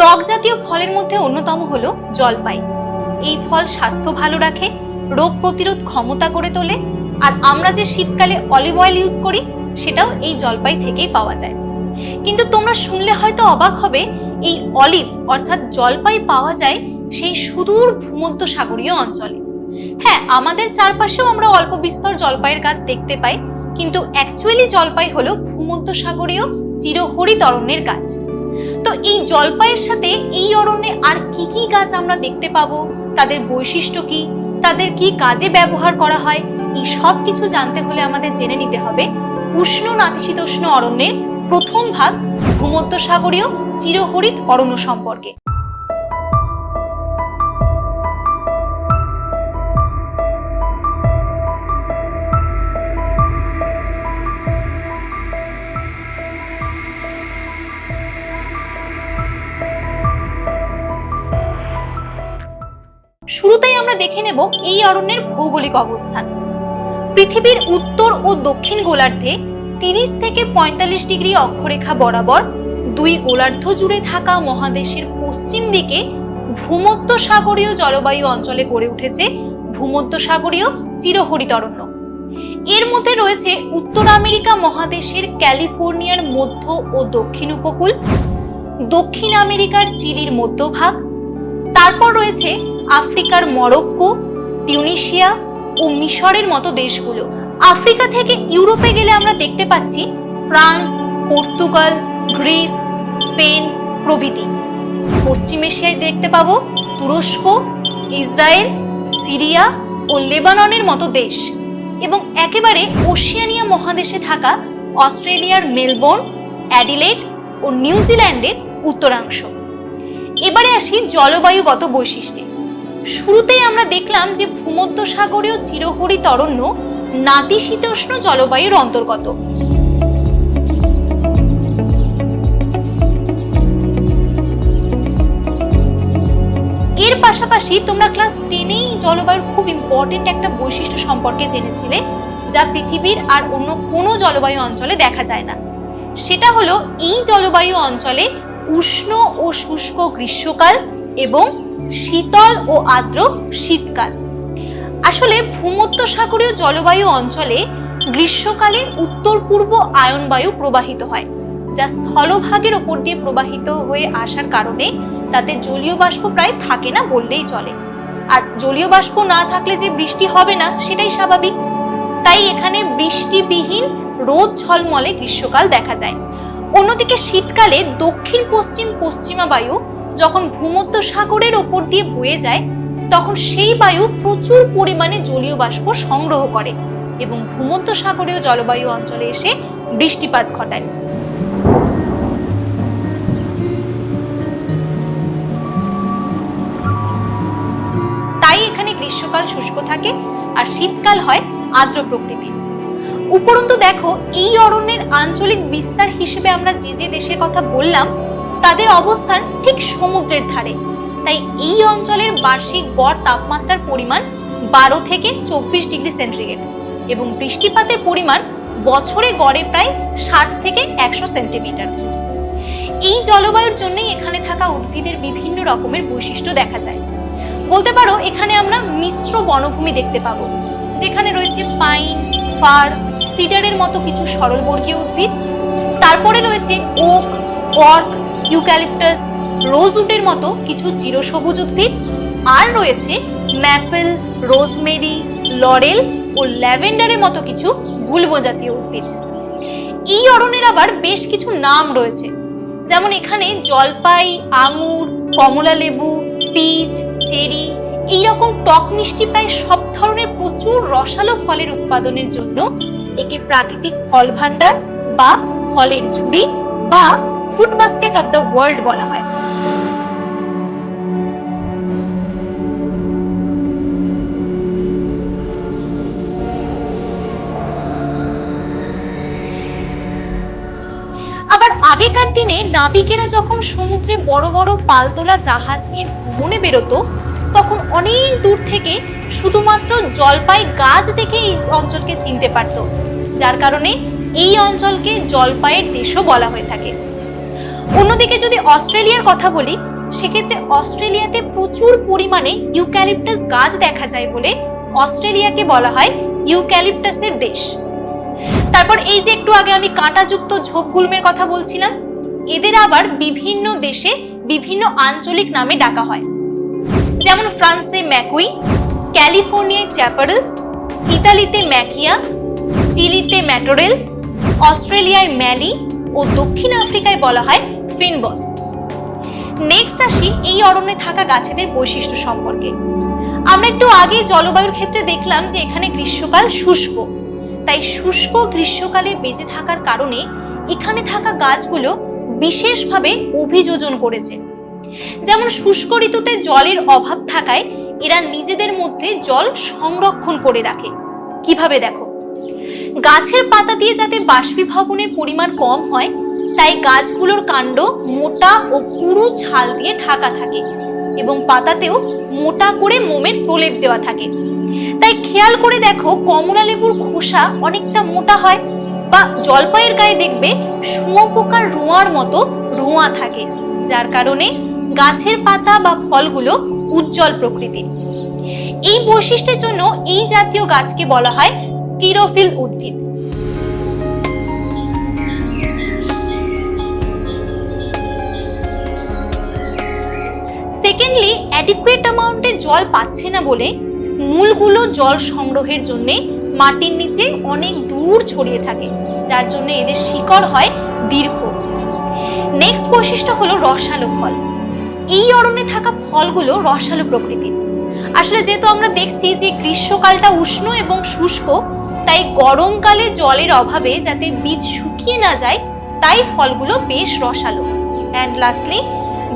টক জাতীয় ফলের মধ্যে অন্যতম হল জলপাই। এই ফল স্বাস্থ্য ভালো রাখে, রোগ প্রতিরোধ ক্ষমতা গড়ে তোলে, আর আমরা যে শীতকালে অলিভ অয়েল ইউজ করি, সেটাও এই জলপাই থেকেই পাওয়া যায়। কিন্তু তোমরা শুনলে হয়তো অবাক হবে, এই অলিভ অর্থাৎ জলপাই পাওয়া যায় সেই সুদূর ভূমধ্য সাগরীয় অঞ্চলে। হ্যাঁ আমাদের চারপাশেও আমরা অল্প বিস্তর জলপাইয়ের গাছ দেখতে পাই কিন্তু অ্যাকচুয়ালি জলপাই হলো ভূমধ্য সাগরীয় চিরহরিত অরণ্যের গাছ। তো এই জলপাইয়ের সাথে এই অরণ্যে আর কি কি গাছ আমরা দেখতে পাবো? তাদের বৈশিষ্ট্য কি? তাদের কি কাজে ব্যবহার করা হয়? এই সব কিছু জানতে হলে আমাদের জেনে নিতে হবে উষ্ণ নাতিশীতোষ্ণ অরণ্যের প্রথম ভাগ ভূমধ্য সাগরীয় চিরহরিত অরণ্য সম্পর্কে। শুরুতেই আমরা দেখে নেব এই অরণ্যের ভৌগোলিক অবস্থান। পৃথিবীর উত্তর ও দক্ষিণ গোলার্ধে তিরিশ থেকে পঁয়তাল্লিশ ডিগ্রি অক্ষরেখা বরাবর দুই গোলার্ধ জুড়ে থাকা মহাদেশের পশ্চিম দিকে ভূমধ্য সাগরীয় জলবায়ু অঞ্চলে গড়ে উঠেছে ভূমধ্য সাগরীয় চিরহরিত অরণ্য। এর মধ্যে রয়েছে উত্তর আমেরিকা মহাদেশের ক্যালিফোর্নিয়ার মধ্য ও দক্ষিণ উপকূল, দক্ষিণ আমেরিকার চিলির মধ্যভাগ, তারপর রয়েছে আফ্রিকার মরক্কো, টিউনিশিয়া ও মিশরের মতো দেশগুলো। আফ্রিকা থেকে ইউরোপে গেলে আমরা দেখতে পাচ্ছি ফ্রান্স, পর্তুগাল, গ্রিস, স্পেন প্রভৃতি। পশ্চিম এশিয়ায় দেখতে পাবো তুরস্ক, ইসরায়েল, সিরিয়া ও লেবাননের মতো দেশ। এবং একেবারে ওশিয়ানিয়া মহাদেশে থাকা অস্ট্রেলিয়ার মেলবোর্ন, অ্যাডিলেড ও নিউজিল্যান্ডের উত্তরাংশ। এবারে আসি জলবায়ুগত বৈশিষ্ট্যে। শুরুতেই আমরা দেখলাম যে ভূমধ্য সাগরীয় চিরহরিত অরণ্য নাতিশীতোষ্ণ জলবায়ুর অন্তর্গত। এর পাশাপাশি তোমরা ক্লাস টেনেই জলবায়ুর খুব ইম্পর্টেন্ট একটা বৈশিষ্ট্য সম্পর্কে জেনেছিলে, যা পৃথিবীর আর অন্য কোনো জলবায়ু অঞ্চলে দেখা যায় না। সেটা হলো এই জলবায়ু অঞ্চলে উষ্ণ ও শুষ্ক গ্রীষ্মকাল এবং শীতল ও আর্দ্র শীতকাল। আসলে ভূমধ্য সাগরীয় জলবায়ু অঞ্চলে গ্রীষ্মকালে উত্তর পূর্ব আয়ন বায়ু প্রবাহিত হয়, যা স্থলভাগের ওপর দিয়ে প্রবাহিত হয়ে আসার কারণে তাতে জলীয় বাষ্প প্রায় থাকে না বললেই চলে। আর জলীয় বাষ্প না থাকলে যে বৃষ্টি হবে না, সেটাই স্বাভাবিক। তাই এখানে বৃষ্টিবিহীন রোদ ঝলমলে গ্রীষ্মকাল দেখা যায়। অন্যদিকে শীতকালে দক্ষিণ পশ্চিম পশ্চিমা বায়ু যখন ভূমধ্য সাগরের ওপর দিয়ে বয়ে যায়, তখন সেই বায়ু প্রচুর পরিমাণে জলীয় বাষ্প সংগ্রহ করে এবং ভূমধ্য সাগরীয় জলবায়ু অঞ্চলে এসে বৃষ্টিপাত ঘটায়। তাই এখানে গ্রীষ্মকাল শুষ্ক থাকে আর শীতকাল হয় আর্দ্র প্রকৃতির। উপরন্তু দেখো, এই অরণ্যের আঞ্চলিক বিস্তার হিসেবে আমরা যে যে দেশের কথা বললাম তাদের অবস্থান ঠিক সমুদ্রের ধারে। তাই এই অঞ্চলের বার্ষিক গড় তাপমাত্রার পরিমাণ বারো থেকে চব্বিশ ডিগ্রি সেন্টিগ্রেড এবং বৃষ্টিপাতের পরিমাণ বছরে গড়ে প্রায় ষাট থেকে একশো সেন্টিমিটার। এই জলবায়ুর জন্যই এখানে থাকা উদ্ভিদের বিভিন্ন রকমের বৈশিষ্ট্য দেখা যায়। বলতে পারো, এখানে আমরা মিশ্র বনভূমি দেখতে পাবো, যেখানে রয়েছে পাইন, ফার, সিডারের মতো কিছু সরলবর্গীয় উদ্ভিদ। তারপরে রয়েছে ওক কর্ক ইউক্যালিপটাস, রোজউডের মতো কিছু চিরসবুজ উদ্ভিদ, আর রয়েছে ম্যাপেল, রোজমেরি, লরেল ও ল্যাভেন্ডারের মতো কিছু গুল্ম জাতীয় উদ্ভিদ। এই অরণ্যের আবার বেশ কিছু নাম রয়েছে। যেমন এখানে জলপাই, আঙুর, কমলা লেবু, পিচ, চেরি এইরকম টক মিষ্টি প্রায় সব ধরনের প্রচুর রসালো ফলের উৎপাদনের জন্য একে প্রাকৃতিক ফল ভাণ্ডার বা ফলের ঝুড়ি বা food basket of the world বলা হয়। আবার আগেকার দিনে নাবিকেরা যখন সমুদ্রে বড় বড় পালতোলা জাহাজ নিয়ে ভ্রমণে বেরোতো, তখন অনেক দূর থেকে শুধুমাত্র জলপাই গাছ দেখে এই অঞ্চলকে চিনতে পারত। যার কারণে এই অঞ্চলকে জলপাইয়ের দেশও বলা হয়ে থাকে। অন্যদিকে যদি অস্ট্রেলিয়ার কথা বলি, সেক্ষেত্রে অস্ট্রেলিয়াতে প্রচুর পরিমাণে ইউক্যালিপটাস গাছ দেখা যায় বলে অস্ট্রেলিয়াকে বলা হয় ইউক্যালিপটাসের দেশ। তারপর এই যে একটু আগে আমি কাঁটাযুক্ত ঝোপ ঝোপগুলমের কথা বলছিলাম, এদের আবার বিভিন্ন দেশে বিভিন্ন আঞ্চলিক নামে ডাকা হয়। যেমন ফ্রান্সে ম্যাকুই, ক্যালিফোর্নিয়ায় চ্যাপারেল, ইতালিতে ম্যাকিয়া, চিলিতে ম্যাটোরেল, অস্ট্রেলিয়ায় ম্যালি ও দক্ষিণ আফ্রিকায় বলা হয় ফিনবস নেক্সট আসি এই অরণ্যে থাকা গাছেদের বৈশিষ্ট্য সম্পর্কে। আমরা একটু আগে জলবায়ুর ক্ষেত্রে দেখলাম যে এখানে গ্রীষ্মকাল শুষ্ক। তাই শুষ্ক গ্রীষ্মকালে বেঁচে থাকার কারণে এখানে থাকা গাছগুলো বিশেষভাবে অভিযোজন করেছে। যেমন শুষ্ক ঋতুতে জলের অভাব থাকায় এরা নিজেদের মধ্যে জল সংরক্ষণ করে রাখে। কীভাবে দেখো? গাছের পাতা দিয়ে যাতে বাষ্পীভবনের পরিমাণ কম হয় তাই গাছগুলোর কাণ্ড মোটা ও পুরু ছাল দিয়ে ঢাকা থাকে এবং পাতাতেও মোটা করে মোমের প্রলেপ দেওয়া থাকে। তাই খেয়াল করে দেখো, কমলা লেবুর খোসা অনেকটা মোটা হয় বা জলপাইয়ের গায়ে দেখবে শুঁয়োপোকার রোঁয়ার মতো রোঁয়া থাকে, যার কারণে গাছের পাতা বা ফলগুলো উজ্জ্বল প্রকৃতির। এই বৈশিষ্ট্যের জন্য এই জাতীয় গাছকে বলা হয় স্কিরোফিল উদ্ভিদ। সেকেন্ডলি অ্যাডিকুয়েট অ্যামাউন্টে জল পাচ্ছে না বলে মূলগুলো জল সংগ্রহের জন্য মাটির নিচে অনেক দূর ছড়িয়ে থাকে, যার জন্য এদের শিকড় হয় দীর্ঘ। নেক্সট বৈশিষ্ট্য হলো রসালো ফল। এই অরণ্যে থাকা ফলগুলো রসালো প্রকৃতির। আসলে যেহেতু আমরা দেখছি যে গ্রীষ্মকালটা উষ্ণ এবং শুষ্ক, তাই গরমকালে জলের অভাবে যাতে বীজ শুকিয়ে না যায়, তাই ফলগুলো বেশ রসালো। অ্যান্ড লাস্টলি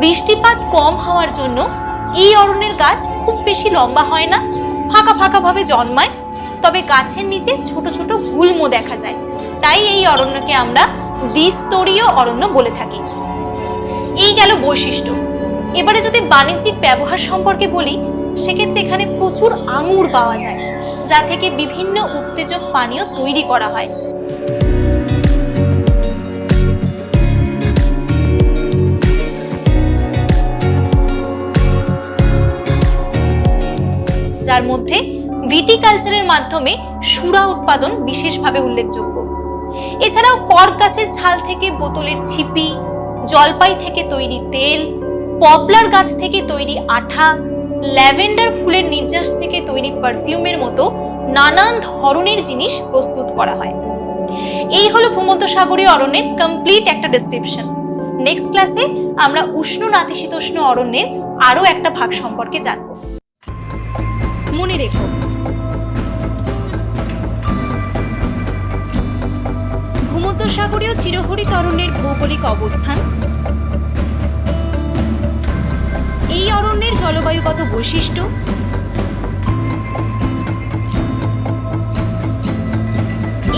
বৃষ্টিপাত কম হওয়ার জন্য এই অরণ্যের গাছ খুব বেশি লম্বা হয় না, ফাঁকা ফাঁকা ভাবে জন্মায়। তবে গাছের নিচে ছোট ছোট গুল্ম দেখা যায়। তাই এই অরণ্যকে আমরা দ্বিস্তরীয় অরণ্য বলে থাকি। এই গেল বৈশিষ্ট্য। এবারে যদি বাণিজ্যিক ব্যবহার সম্পর্কে বলি, সেক্ষেত্রে এখানে প্রচুর আঙুর পাওয়া যায়, যা থেকে বিভিন্ন উত্তেজক পানীয় তৈরি করা হয়। যার মধ্যে ভিটিকালচারের মাধ্যমে সুরা উৎপাদন বিশেষভাবে উল্লেখযোগ্য। এছাড়াও কর্ক গাছের ছাল থেকে বোতলের ছিপি, জলপাই থেকে তৈরি তেল, পপলার গাছ থেকে তৈরি আঠা, ল্যাভেন্ডার ফুলের নির্যাস থেকে তৈরি পারফিউমের মতো নানান ধরনের জিনিস প্রস্তুত করা হয়। এই হলো ভূমধ্যসাগরীয় অরণ্যের কমপ্লিট একটা ডেসক্রিপশন নেক্সট ক্লাসে আমরা উষ্ণ নাতিশীতোষ্ণ অরণ্যের আরও একটা ভাগ সম্পর্কে জানব। মনে রেখো। ভূমধ্যসাগরীয় চিরহরিত অরণ্যের ভৌগোলিক অবস্থান। এই অরণ্যের জলবায়ুগত বৈশিষ্ট্য।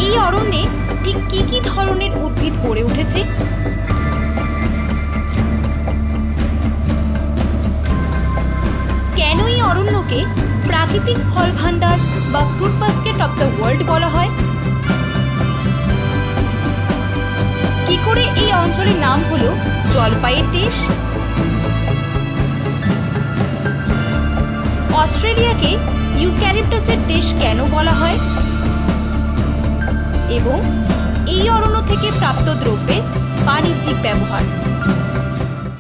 এই অরণ্যে ঠিক কি কি ধরনের উদ্ভিদ গড়ে উঠেছে? প্রাকৃতিক ফল ভাণ্ডার বা fruit basket of the world বলা হয়। কি করে এই অঞ্চলের নাম হলো জলপাইয়ের দেশ? অস্ট্রেলিয়াকে ইউক্যালিপটাসের দেশ কেন বলা হয়? এবং এই অরণ্য থেকে প্রাপ্ত দ্রব্যের বাণিজ্যিক ব্যবহার।